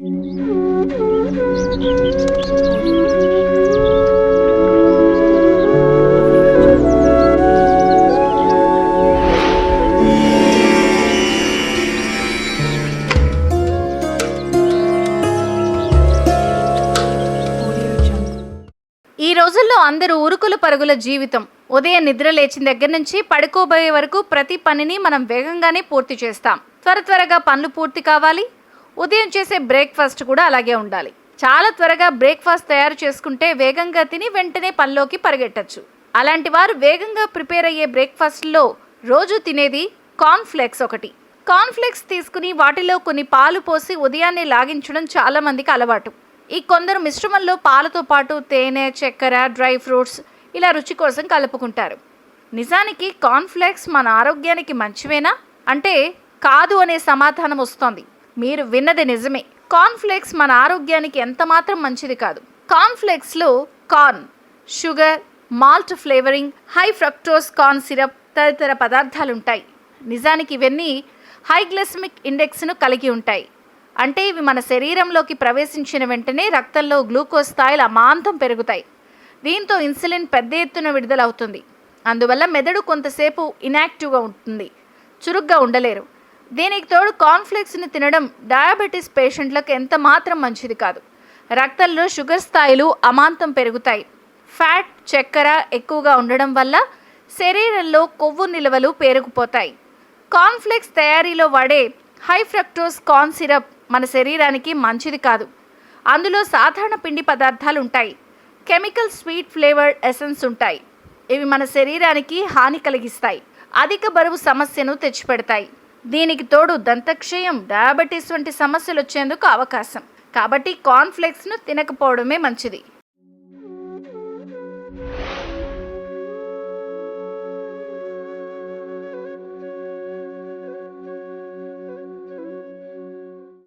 ఈ రోజుల్లో అందరూ ఉరుకులు పరుగుల జీవితం. ఉదయం నిద్ర లేచిన దగ్గర నుంచి పడుకోబోయే వరకు ప్రతి పనిని మనం వేగంగానే పూర్తి చేస్తాం. త్వర త్వరగా పనులు పూర్తి కావాలి. ఉదయం చేసే బ్రేక్ఫాస్ట్ కూడా అలాగే ఉండాలి. చాలా త్వరగా బ్రేక్ఫాస్ట్ తయారు చేసుకుంటే వేగంగా తిని వెంటనే పనిలోకి పరిగెట్టచ్చు. అలాంటి వారు వేగంగా ప్రిపేర్ అయ్యే బ్రేక్ఫాస్ట్లో రోజు తినేది కార్న్ఫ్లెక్స్ ఒకటి. కార్న్ఫ్లెక్స్ తీసుకుని వాటిలో కొన్ని పాలు పోసి ఉదయాన్నే లాగించడం చాలా మందికి అలవాటు. ఈ కొందరు మిశ్రమంలో పాలతో పాటు తేనె చక్కెర డ్రై ఫ్రూట్స్ ఇలా రుచి కోసం కలుపుకుంటారు. నిజానికి కార్న్ఫ్లేక్స్ మన ఆరోగ్యానికి మంచివేనా? అంటే కాదు అనే సమాధానం వస్తోంది. మీరు విన్నది నిజమే. కార్న్ఫ్లేక్స్ మన ఆరోగ్యానికి ఎంత మాత్రం మంచిది కాదు. కార్న్ఫ్లేక్స్లో corn sugar malt flavouring high fructose corn syrup తదితర పదార్థాలు ఉంటాయి నిజానికి ఇవన్నీ హైగ్లెస్మిక్ ఇండెక్స్ను కలిగి ఉంటాయి. అంటే ఇవి మన శరీరంలోకి ప్రవేశించిన వెంటనే రక్తంలో గ్లూకోజ్ స్థాయిలు అమాంతం పెరుగుతాయి. దీంతో ఇన్సులిన్ పెద్ద ఎత్తున విడుదలవుతుంది. అందువల్ల మెదడు కొంతసేపు ఇనాక్టివ్గా ఉంటుంది. చురుగ్గా ఉండలేరు. దీనికి తోడు కాన్ఫ్లెక్స్ని తినడం డయాబెటీస్ పేషెంట్లకు ఎంత మాత్రం మంచిది కాదు. రక్తంలో షుగర్ స్థాయిలు అమాంతం పెరుగుతాయి. ఫ్యాట్ చక్కెర ఎక్కువగా ఉండడం వల్ల శరీరంలో కొవ్వు నిల్వలు పేరుకుపోతాయి. కాన్ఫ్లెక్స్ తయారీలో వాడే హై ఫ్రక్టోస్ కార్న్ సిరప్ మన శరీరానికి మంచిది కాదు. అందులో సాధారణ పిండి పదార్థాలు ఉంటాయి. కెమికల్ స్వీట్ ఫ్లేవర్డ్ ఎసెన్స్ ఉంటాయి. ఇవి మన శరీరానికి హాని కలిగిస్తాయి. అధిక బరువు సమస్యను తెచ్చిపెడతాయి. దీనికి తోడు దంతక్షయం డయాబెటీస్ వంటి సమస్యలు వచ్చేందుకు అవకాశం. కాబట్టి కార్న్ఫ్లేక్స్ను తినకపోవడమే మంచిది.